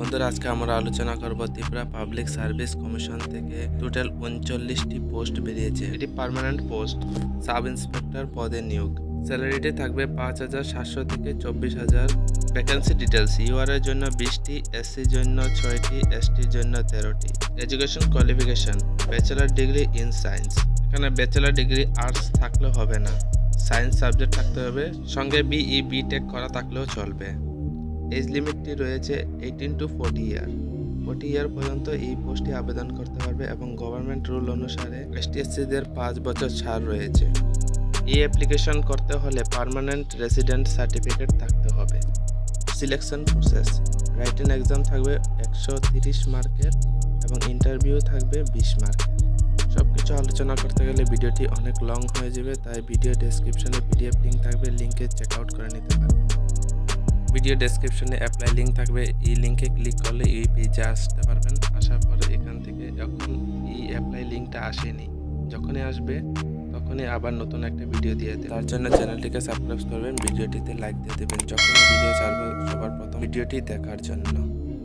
বন্ধুরা, আজকে আমরা আলোচনা করব ত্রিপুরা পাবলিক সার্ভিস কমিশন থেকে টোটাল উনচল্লিশটি পোস্ট বেরিয়েছে। এটি পার্মানেন্ট পোস্ট সাব ইন্সপেক্টর পদে নিয়োগ। স্যালারিটি থাকবে পাঁচ হাজার সাতশো থেকে চব্বিশ হাজার। ভ্যাকেন্সি ডিটেলস ইউআর এর জন্য বিশটি এসসির জন্য ছয়টি এসটির জন্য তেরোটি। Education qualification bachelor degree in science এখানে ব্যাচেলার ডিগ্রি আর্টস থাকলেও হবে না। সায়েন্স সাবজেক্ট থাকতে হবে। সঙ্গে বিই বিটেক করা থাকলেও চলবে। এজ লিমিটটি রয়েছে eighteen to forty year forty year পর্যন্ত এই পোস্টে আবেদন করতে পারবে এবং গভর্নমেন্ট রুল অনুসারে এসটিএসসিদের পাঁচ বছর ছাড় রয়েছে। এই অ্যাপ্লিকেশন করতে হলে পার্মানেন্ট রেসিডেন্ট সার্টিফিকেট থাকতে হবে। সিলেকশন প্রসেস রাইটিং এক্সাম থাকবে একশো তিরিশ মার্কের এবং ইন্টারভিউ থাকবে বিশ মার্কের। সব কিছু আলোচনা করতে গেলে ভিডিওটি অনেক লং হয়ে যাবে, তাই ভিডিও ডেসক্রিপশনে পিডিএফ লিঙ্ক থাকবে লিঙ্কে চেক আউট করে নিতে পারবে। ভিডিও ডেসক্রিপশনে অ্যাপ্লাই লিঙ্ক থাকবে। এই লিঙ্কে ক্লিক করলে এই পেজে আসতে পারবেন। আসার পর এখান থেকে যখন এই অ্যাপ্লাই লিঙ্কটা আসেনি, যখনই আসবে, তখনই আবার নতুন একটা ভিডিও দিয়ে দেবে। তার জন্য চ্যানেলটিকে সাবস্ক্রাইব করবেন ভিডিওটিতে লাইক দিয়ে দেবেন। যখন ভিডিও ছাড়বে সবার প্রথম ভিডিওটি দেখার জন্য।